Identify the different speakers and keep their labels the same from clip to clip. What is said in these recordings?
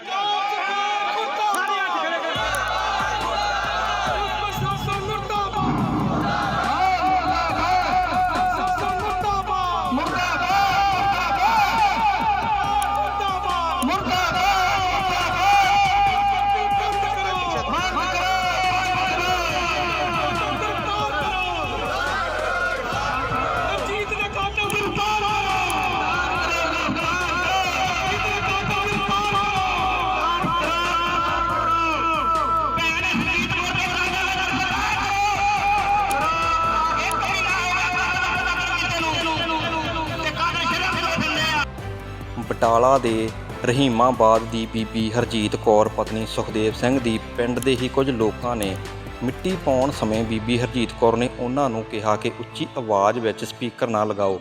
Speaker 1: Yeah! Batala ਦੇ ਰਹੀਮਾਬਾਦ ਦੀ ਬੀਬੀ ਹਰਜੀਤ ਕੌਰ, ਪਤਨੀ ਸੁਖਦੇਵ ਸਿੰਘ ਦੀ ਪਿੰਡ ਦੇ ਹੀ ਕੁਝ ਲੋਕਾਂ ਨੇ ਮਿੱਟੀ ਪਾਉਣ ਸਮੇਂ ਬੀਬੀ ਹਰਜੀਤ ਕੌਰ ਨੇ ਉਹਨਾਂ ਨੂੰ ਕਿਹਾ ਕਿ ਉੱਚੀ ਆਵਾਜ਼ ਵਿੱਚ ਸਪੀਕਰ ਨਾ ਲਗਾਓ।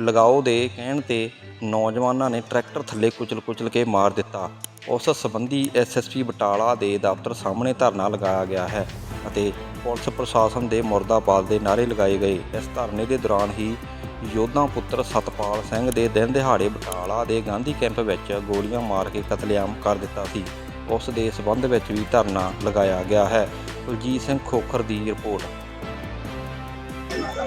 Speaker 1: ਲਗਾਓ ਦੇ ਕਹਿਣ ਤੇ ਨੌਜਵਾਨਾਂ ਨੇ ਟਰੈਕਟਰ ਥੱਲੇ ਕੁਚਲ-ਕੁਚਲ ਕੇ ਮਾਰ ਦਿੱਤਾ। ਉਸ ਸੰਬੰਧੀ ਐਸਐਸਪੀ ਬਟਾਲਾ ਦੇ ਦਫ਼ਤਰ ਸਾਹਮਣੇ ਧਰਨਾ ਲਗਾਇਆ ਗਿਆ ਹੈ ਅਤੇ ਪੁਲਿਸ ਪ੍ਰਸ਼ਾਸਨ ਦੇ ਮੁਰਦਾਬਾਦ ਦੇ ਨਾਅਰੇ ਲਗਾਏ ਗਏ। ਇਸ ਧਰਨੇ ਦੇ ਦੌਰਾਨ ਹੀ ਯੋਧਾ ਪੁੱਤਰ ਸਤਪਾਲ ਸਿੰਘ ਦੇ ਦਿਨ ਦਿਹਾੜੇ ਬਟਾਲਾ ਦੇ ਗਾਂਧੀ ਕੈਂਪ ਵਿੱਚ ਗੋਲੀਆਂ ਮਾਰ ਕੇ ਕਤਲੇਆਮ ਕਰ ਦਿੱਤਾ ਸੀ। ਉਸ ਦੇ ਸਬੰਧ ਵਿੱਚ ਵੀ ਧਰਨਾ ਲਗਾਇਆ ਗਿਆ ਹੈ। ਕੁਲਜੀਤ ਸਿੰਘ ਖੋਖਰ ਦੀ ਰਿਪੋਰਟ।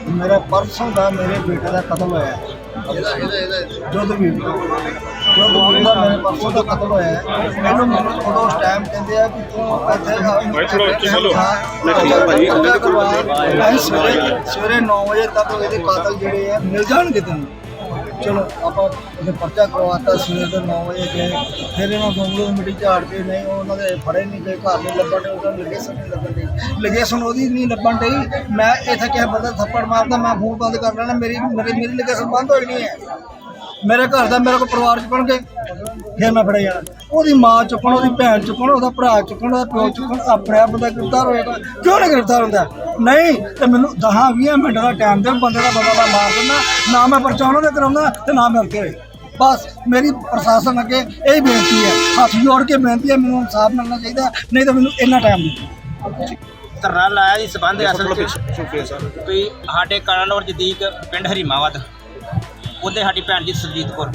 Speaker 2: ਮੇਰਾ ਪਰਸੋਂ ਦਾ ਮੇਰੇ ਬੇਟੇ ਦਾ ਕਤਲ ਹੋਇਆ ਹੈ ਜੋਧ ਵੀ ਜੋਧ ਦਾ ਮੇਰੇ ਪਰਸੋਂ ਦਾ ਕਤਲ ਹੋਇਆ ਹੈ ਇਹਨੂੰ ਮੈਨੂੰ ਉਦੋਂ ਉਸ ਕਹਿੰਦੇ ਆ ਕਿ ਤੂੰ ਇੱਥੇ
Speaker 3: ਭਾਈ ਥੋੜ੍ਹਾ ਉੱਚੀ ਬੋਲੋ।
Speaker 2: ਅਸੀਂ ਸਵੇਰੇ ਸਵੇਰੇ 9 ਵਜੇ ਤੱਕ ਇਹਦੇ ਕਾਤਲ ਜਿਹੜੇ ਆ ਮਿਲ ਜਾਣਗੇ ਤੈਨੂੰ ਚਲੋ, ਆਪਾਂ ਉਹਦੇ ਪਰਚਾ ਕਰਵਾਤਾ ਸਵੇਰ ਦੇ 9 ਵਜੇ ਗਏ। ਫਿਰ ਇਹਨਾਂ ਦੋਨੋਂ ਨੂੰ ਮਿੱਟੀ ਝਾੜ ਕੇ ਨਹੀਂ ਉਹਨਾਂ ਦੇ ਫੜੇ ਨਹੀਂ ਗਏ, ਘਰ ਨਹੀਂ ਲੱਭਣ ਦੇ, ਉਹਨਾਂ ਲੱਗੇ ਸਨ ਲੱਭਣ ਦੇ। ਲੱਗੇ ਸਨ, ਉਹਦੀ ਨਹੀਂ ਲੱਭਣ ਡਈ। ਮੈਂ ਇੱਥੇ ਕਿਸੇ ਬੰਦਾ ਥੱਪੜ ਮਾਰਦਾ, ਮੈਂ ਫੋਨ ਬੰਦ ਕਰ ਲੈਣਾ, ਮੇਰੀ ਮੇਰੀ ਮੇਰੀ ਲੱਗੇ ਸਨ, ਬੰਦ ਹੋਈ ਨਹੀਂ ਹੈ। ਮੇਰੇ ਘਰ ਦਾ ਮੇਰੇ ਕੋਲ ਪਰਿਵਾਰ 'ਚ ਬਣ ਗਏ। ਫਿਰ ਮੈਂ ਫੜਿਆ। ਜਾਣਾ ਉਹਦੀ ਮਾਂ ਚੁੱਕਣ ਉਹਦੀ ਭੈਣ ਚੁੱਕਣ ਉਹਦਾ ਭਰਾ ਚੁੱਕਣ ਉਹਦਾ ਪਿਓ ਚੁੱਕਣ ਆਪਣੇ ਆਪ ਬੰਦਾ ਗ੍ਰਿਫਤਾਰ ਹੋਏਗਾ ਕਿਉਂ ਨਹੀਂ ਗ੍ਰਿਫਤਾਰ ਹੁੰਦਾ? ਨਹੀਂ ਤੇ ਮੈਨੂੰ 10 20 ਮਿੰਟ ਦਾ ਟਾਈਮ ਦੇ ਬੰਦੇ ਦਾ ਬੰਦਾ ਮਾਰ ਦਿੰਦਾ ਨਾ ਮੈਂ ਪਰਚਾਉਣਾ ਦੇ ਕਰਾਉਂਦਾ ਤੇ ਨਾ ਮੈਂ ਕੇ ਬਸ ਮੇਰੀ ਪ੍ਰਸ਼ਾਸਨ ਅੱਗੇ ਇਹ ਬੇਨਤੀ ਹੈ। ਹੱਥ ਜੋੜ ਕੇ ਬੇਨਤੀ ਹੈ ਮੈਨੂੰ ਇਨਸਾਫ ਮਿਲਣਾ ਚਾਹੀਦਾ ਨਹੀਂ ਤਾਂ ਮੈਨੂੰ ਇੰਨਾ ਟਾਈਮ ਦਿਓ
Speaker 4: ਧਰਨਾ ਲਾਇਆ ਜੀ ਸਬੰਧ ਅਸਲ ਵਿੱਚ ਵੀ ਸਾਡੇ ਕਾਲਾਨੌਰ ਜਦੀਕ ਪਿੰਡ ਹਰੀਮਾਵਤ ਉਹਦੇ ਸਾਡੀ ਭੈਣ ਜੀ ਸੁਰਜੀਤ ਕੌਰ।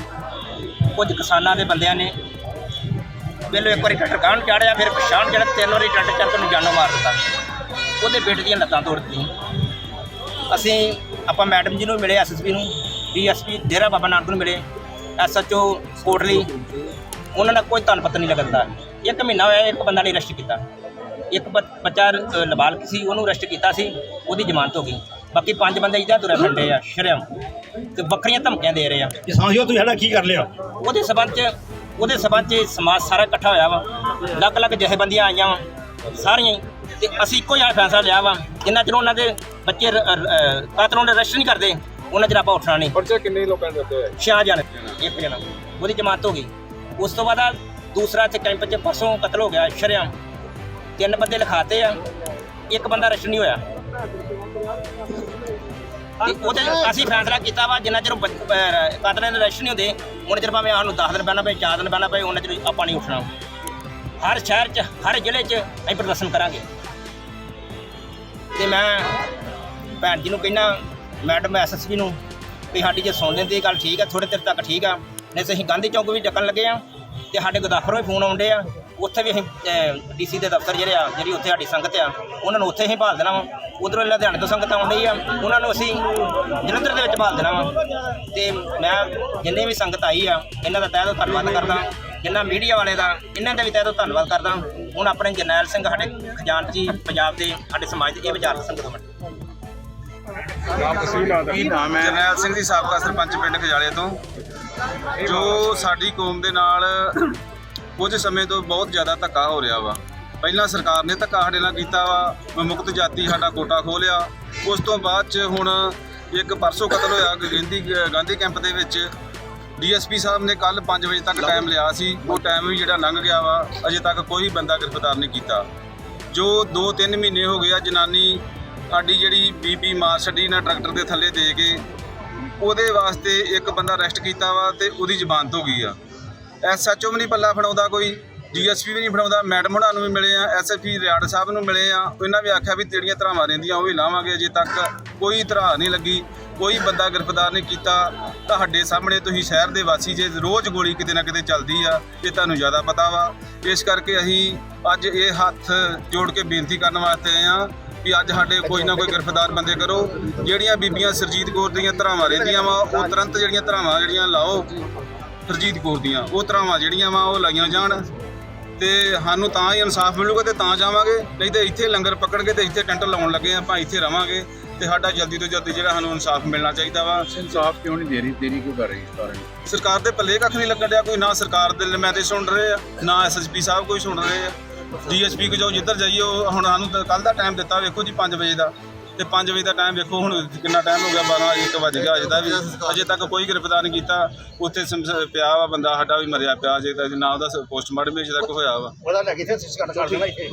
Speaker 4: ਕੁਝ ਕਿਸਾਨਾਂ ਦੇ ਬੰਦਿਆਂ ਨੇ ਪਹਿਲੋਂ ਇੱਕ ਵਾਰੀ ਟੱਟਰ ਕਾਹਨ ਚਾੜਿਆ ਫਿਰ ਪਛਾਣ ਜਿਹੜਾ ਤਿੰਨ ਵਾਰੀ ਟੱਟਰ ਚੱਲ ਕੇ ਨੂੰ ਜਾਨੋਂ ਮਾਰ ਦਿੱਤਾ। ਉਹਦੇ ਬੇਟੇ ਦੀਆਂ ਲੱਤਾਂ ਤੋੜ ਦਿੱਤੀਆਂ। ਅਸੀਂ ਆਪਾਂ ਮੈਡਮ ਜੀ ਨੂੰ ਮਿਲੇ ਐਸਐਸਪੀ ਨੂੰ ਡੀਐਸਪੀ ਡੇਰਾ ਬਾਬਾ ਨਾਨਕ ਨੂੰ ਮਿਲੇ ਐਸਐਚਓ ਕੋਟਲੀ। ਉਹਨਾਂ ਦਾ ਕੋਈ ਧਨਪਤ ਨਹੀਂ ਲੱਗਦਾ। ਇੱਕ ਮਹੀਨਾ ਹੋਇਆ ਇੱਕ ਬੰਦਾ ਨੇ ਅਰੈਸਟ ਕੀਤਾ। ਇੱਕ ਬ- ਬੱਚਾ ਅ, ਸੀ ਉਹਨੂੰ ਅਰੈਸਟ ਕੀਤਾ ਸੀ ਉਹਦੀ ਜ਼ਮਾਨਤ ਹੋ ਗਈ। ਬਾਕੀ ਪੰਜ ਬੰਦੇ ਇੱਦਾਂ ਤੁਰੇ ਫਿਰਦੇ ਆ ਸ਼ਰਮ ਤੇ ਵੱਖਰੀਆਂ ਧਮਕੀਆਂ ਦੇ ਰਹੇ ਆ।
Speaker 3: ਕਿਸਾਨਿਓ ਤੁਸੀਂ ਸਾਡਾ ਕੀ ਕਰ ਲਿਆ?
Speaker 4: ਉਹਦੇ ਸਬੰਧ 'ਚ ਉਹਦੇ ਸਬੰਧ 'ਚ ਸਮਾਜ ਸਾਰਾ ਇਕੱਠਾ ਹੋਇਆ ਵਾ। ਅਲੱਗ-ਅਲੱਗ ਜਥੇਬੰਦੀਆਂ ਆਈਆਂ ਵਾ ਸਾਰੀਆਂ ਹੀ। ਤੇ ਅਸੀਂ ਇੱਕੋ ਜਿਹਾ ਫੈਸਲਾ ਲਿਆ ਵਾ ਜਿੰਨਾ ਚਿਰ ਉਹਨਾਂ ਦੇ ਬੱਚੇ ਰ- ਅ, ਕਾਤਲਾਂ ਨੂੰ ਅਰੈਸਟ ਨਹੀਂ ਕਰਦੇ ਉਹਨਾਂ ਚਿਰ ਆਪਾਂ ਉੱਠਣਾ ਨਹੀਂ।
Speaker 3: ਪਰਚਾ ਕਿੰਨੇ ਲੋਕਾਂ ਦੇ ਦਿੱਤੇ ਹੋਏ?
Speaker 4: ਛਿਆ ਜਣੇ ਇੱਕ ਜਣਾ। ਉਹਦੀ ਜ਼ਮਾਨਤ ਹੋ ਗਈ। ਉਸ ਤੋਂ ਬਾਅਦ ਦੂਸਰਾ ਤੇ ਕੈਂਪ 'ਚ ਪਰਸੋਂ ਕਤਲ ਹੋ ਗਿਆ ਸ਼ਰਿਆਮ। ਤਿੰਨ ਬੰਦੇ ਲਿਖਾਤੇ ਆ ਇੱਕ ਬੰਦਾ ਅਰੈਸਟ ਨਹੀਂ ਹੋਇਆ। ਤੇ ਉਹਦੇ ਅਸੀਂ ਫੈਸਲਾ ਕੀਤਾ ਵਾ, ਜਿੰਨਾ ਚਿਰ ਬੱਚ- ਦੇ ਅਰੈਸਟ ਨਹੀਂ ਹੁੰਦੇ, ਉਹਨਾਂ ਚਿਰ ਭਾਵੇਂ ਸਾਨੂੰ 10 ਦਿਨ ਪਹਿਲਾਂ ਪਏ 4 ਦਿਨ ਪਹਿਲਾਂ ਪਏ ਉਹਨਾਂ ਚਿਰ ਆਪਾਂ ਨਹੀਂ ਉੱਠਣਾ। ਹਰ ਸ਼ਹਿਰ 'ਚ, ਹਰ ਜ਼ਿਲ੍ਹੇ 'ਚ ਅਸੀਂ ਪ੍ਰਦਰਸ਼ਨ ਕਰਾਂਗੇ। ਤੇ ਮੈਂ ਭੈਣ ਜੀ ਨੂੰ ਕਹਿਣਾ ਮੈਡਮ ਐਸਐਸਪੀ ਨੂੰ ਵੀ ਸਾਡੀ ਜੇ ਸੁਣ ਲੈਂਦੀ ਗੱਲ ਠੀਕ ਆ ਥੋੜੇ ਚਿਰ ਤੱਕ ਠੀਕ ਆ। ਨਹੀਂ ਤਾਂ ਅਸੀਂ ਗਾਂਧੀ ਚੌਂਕ ਵੀ ਡੱਕਣ ਲੱਗੇ ਆ, ਤੇ ਸਾਡੇ ਗਦਾਫਰੋਂ ਵੀ ਫੋਨ ਆਉਂਦੇ ਆ ਉੱਥੇ ਵੀ ਅਸੀਂ ਡੀਸੀ ਦੇ ਦਫ਼ਤਰ ਜਿਹੜੇ ਆ ਜਿਹੜੀ ਉੱਥੇ ਸਾਡੀ ਸੰਗਤ ਆ ਉਹਨਾਂ ਨੂੰ ਉੱਥੇ ਹੀ ਭਾਲ ਦੇਣਾ ਵਾ। ਉਧਰੋਂ ਲੁਧਿਆਣੇ ਤੋਂ ਸੰਗਤ ਆਉਂਦੀ ਆ ਉਹਨਾਂ ਨੂੰ ਅਸੀਂ ਜਲੰਧਰ ਦੇ ਵਿੱਚ ਭਾਲ ਦੇਣਾ ਵਾ। ਤੇ ਮੈਂ ਜਿੰਨੇ ਵੀ ਸੰਗਤ ਆਈ ਆ ਇਹਨਾਂ ਦਾ ਤਹਿ ਦਿਲੋਂ ਧੰਨਵਾਦ ਕਰਦਾ। ਜਿੰਨਾ ਮੀਡੀਆ ਵਾਲੇ ਦਾ ਇਹਨਾਂ ਦਾ ਵੀ ਤਹਿ ਦਿਲੋਂ ਧੰਨਵਾਦ ਕਰਦਾ। ਹੁਣ ਆਪਣੇ ਜਰਨੈਲ ਸਿੰਘ ਸਾਡੇ ਖਜ਼ਾਨਚੀ ਪੰਜਾਬ ਦੇ ਸਾਡੇ ਸਮਾਜ ਦੇ ਇਹ ਵਿਚਾਰ ਸੰਗਤ ਬਣੇ।
Speaker 5: ਕੀ ਨਾਮ ਹੈ? ਜਰਨੈਲ ਸਿੰਘ ਜੀ ਸਾਬਕਾ ਸਰਪੰਚ ਪਿੰਡ ਖਜਾਲੇ ਤੋਂ। ਜੋ ਸਾਡੀ ਕੌਮ ਦੇ ਨਾਲ ਕੁਝ ਸਮੇਂ ਤੋਂ ਬਹੁਤ ਜ਼ਿਆਦਾ ਧੱਕਾ ਹੋ ਰਿਹਾ ਵਾ। ਪਹਿਲਾਂ ਸਰਕਾਰ ਨੇ ਧੱਕਾ ਸਾਡੇ ਨਾਲ ਕੀਤਾ ਵਾ ਮੁਕਤ ਜਾਤੀ ਸਾਡਾ ਕੋਟਾ ਖੋਲਿਆ। ਉਸ ਤੋਂ ਬਾਅਦ ਚ ਹੁਣ ਇੱਕ ਪਰਸੋਂ ਕਤਲ ਹੋਇਆ ਗਾਂਧੀ ਗਾਂਧੀ ਕੈਂਪ ਦੇ ਵਿੱਚ। ਡੀਐਸਪੀ ਸਾਹਿਬ ਨੇ ਕੱਲ 5 ਵਜੇ ਤੱਕ ਟਾਈਮ ਲਿਆ ਸੀ। ਉਹ ਟਾਈਮ ਵੀ ਜਿਹੜਾ ਲੰਘ ਗਿਆ ਵਾ, ਅਜੇ ਤੱਕ ਕੋਈ ਬੰਦਾ ਗ੍ਰਿਫਤਾਰ ਨਹੀਂ ਕੀਤਾ। ਜੋ 2-3 ਮਹੀਨੇ ਹੋ ਗਏ ਆ ਜਨਾਨੀ ਸਾਡੀ ਜਿਹੜੀ ਬੀਬੀ ਮਾਰ ਛੱਡੀ ਨਾ ਟਰੈਕਟਰ ਦੇ ਥੱਲੇ ਦੇ ਕੇ, ਉਹਦੇ ਵਾਸਤੇ ਇੱਕ ਬੰਦਾ ਅਰੈਸਟ ਕੀਤਾ ਵਾ ਤੇ ਉਹਦੀ ਜ਼ਮਾਨਤ ਹੋ ਗਈ ਆ। ਐਸਐਚਓ ਵੀ ਨਹੀਂ ਪੱਲਾ ਫੜਾਉਂਦਾ, ਕੋਈ ਡੀਐਸਪੀ ਵੀ ਨਹੀਂ ਫੜਾਉਂਦਾ, ਮੈਡਮ ਹੁਣਾਂ ਨੂੰ ਵੀ ਮਿਲੇ ਆ, ਐਸਐਫਪੀ ਰਿਆੜ ਸਾਹਿਬ ਨੂੰ ਮਿਲੇ ਆ, ਇਹਨਾਂ ਵੀ ਆਖਿਆ ਵੀ ਤੇਰੀਆਂ ਧਰਾਵਾਂ ਰਹਿੰਦੀਆਂ, ਉਹ ਵੀ ਲਾਵਾਂਗੇ, ਅਜੇ ਤੱਕ ਕੋਈ ਧਰਾ ਨਹੀਂ ਲੱਗੀ, ਕੋਈ ਬੰਦਾ ਗ੍ਰਿਫਤਾਰ ਨਹੀਂ ਕੀਤਾ। ਤੁਹਾਡੇ ਸਾਹਮਣੇ ਤੁਸੀਂ ਸ਼ਹਿਰ ਦੇ ਵਾਸੀ ਜੇ, ਰੋਜ਼ ਗੋਲੀ ਕਿਤੇ ਨਾ ਕਿਤੇ ਚੱਲਦੀ ਆ, ਇਹ ਤੁਹਾਨੂੰ ਜ਼ਿਆਦਾ ਪਤਾ ਵਾ। ਇਸ ਕਰਕੇ ਅਸੀਂ ਅੱਜ ਇਹ ਹੱਥ ਜੋੜ ਕੇ ਬੇਨਤੀ ਕਰਨ ਵਾਸਤੇ ਆਏ ਆ ਵੀ ਅੱਜ ਸਾਡੇ ਕੋਈ ਨਾ ਕੋਈ ਗ੍ਰਿਫਤਾਰ ਬੰਦੇ ਕਰੋ, ਜਿਹੜੀਆਂ ਬੀਬੀਆਂ ਸਰਜੀਤ ਕੌਰ ਦੀਆਂ ਧਰਾਵਾਂ ਰਹਿੰਦੀਆਂ ਵਾ, ਉਹ ਤੁਰੰਤ ਜਿਹੜੀਆਂ ਧਰਾਵਾਂ ਜਿਹੜੀਆਂ ਲਾਓ। ਸਰਜੀਤ ਕੌਰ ਦੀਆਂ। ਉਹ ਧਰਾਵਾਂ ਜਿਹੜੀਆਂ ਵਾ ਉਹ ਲਾਈਆਂ ਜਾਣ ਤੇ ਸਾਨੂੰ ਤਾਂ ਹੀ ਇਨਸਾਫ ਮਿਲੂਗਾ ਤੇ ਤਾਂ ਜਾਵਾਂਗੇ। ਨਹੀਂ ਤੇ ਇੱਥੇ ਲੰਗਰ ਪਕੜ ਕੇ ਤੇ ਇੱਥੇ ਟੈਂਟ ਲਾਉਣ ਲੱਗੇ ਆ ਆਪਾਂ ਇੱਥੇ ਰਵਾਂਗੇ ਤੇ ਸਾਡਾ ਜਲਦੀ ਤੋਂ ਜਲਦੀ ਜਿਹੜਾ ਸਾਨੂੰ ਇਨਸਾਫ ਮਿਲਣਾ ਚਾਹੀਦਾ ਵਾ।
Speaker 3: ਇਨਸਾਫ ਕਿਉਂ ਨਹੀਂ ਦੇ ਰਹੀ? ਦੇਰੀ ਕਿਉਂ ਕਰ ਰਹੀ ਸਾਰੇ
Speaker 5: ਸਰਕਾਰ ਦੇ ਪੱਲੇ ਕੱਖ ਨਹੀਂ ਲੱਗਣ ਡਿਆ ਕੋਈ ਨਾ ਸਰਕਾਰ ਦੇ ਨੁਮਾਇੰਦੇ ਸੁਣ ਰਹੇ ਆ ਨਾ ਐਸਐਸਪੀ ਸਾਹਿਬ ਕੋਈ ਸੁਣ ਰਹੇ ਆ। ਡੀਐਸਪੀ ਕੋ ਜੋ ਜਿੱਧਰ ਉਹ ਹੁਣ ਸਾਨੂੰ ਕੱਲ ਦਾ ਟਾਈਮ ਦਿੱਤਾ ਵੇਖੋ ਜੀ 5 ਵਜੇ ਦਾ। ਤੇ 5 ਵਜੇ ਦਾ ਟਾਈਮ ਵੇਖੋ, ਹੁਣ ਕਿੰਨਾ ਟਾਈਮ ਹੋ ਗਿਆ 12 1 ਵਜ ਗਿਆ ਅਜੇ ਦਾ ਵੀ। ਅਜੇ ਤੱਕ ਕੋਈ ਗ੍ਰਿਫਤਾਰ ਨਹੀਂ ਕੀਤਾ। ਉੱਥੇ ਸਮਸ- ਪਿਆ ਵਾ ਬੰਦਾ, ਸਾਡਾ ਵੀ ਮਰਿਆ ਪਿਆ ਅਜੇ ਤੱਕ ਨਾ ਉਹਦਾ ਪੋਸਟਮਾਰਟਮ ਵੀ ਅਜੇ ਤੱਕ ਹੋਇਆ ਵਾ।
Speaker 3: ਉਹਦਾ ਲੈ ਕੇ ਇੱਥੇ ਸਿਸਕਟ ਕਰ ਦੇਣਾ ਇੱਥੇ।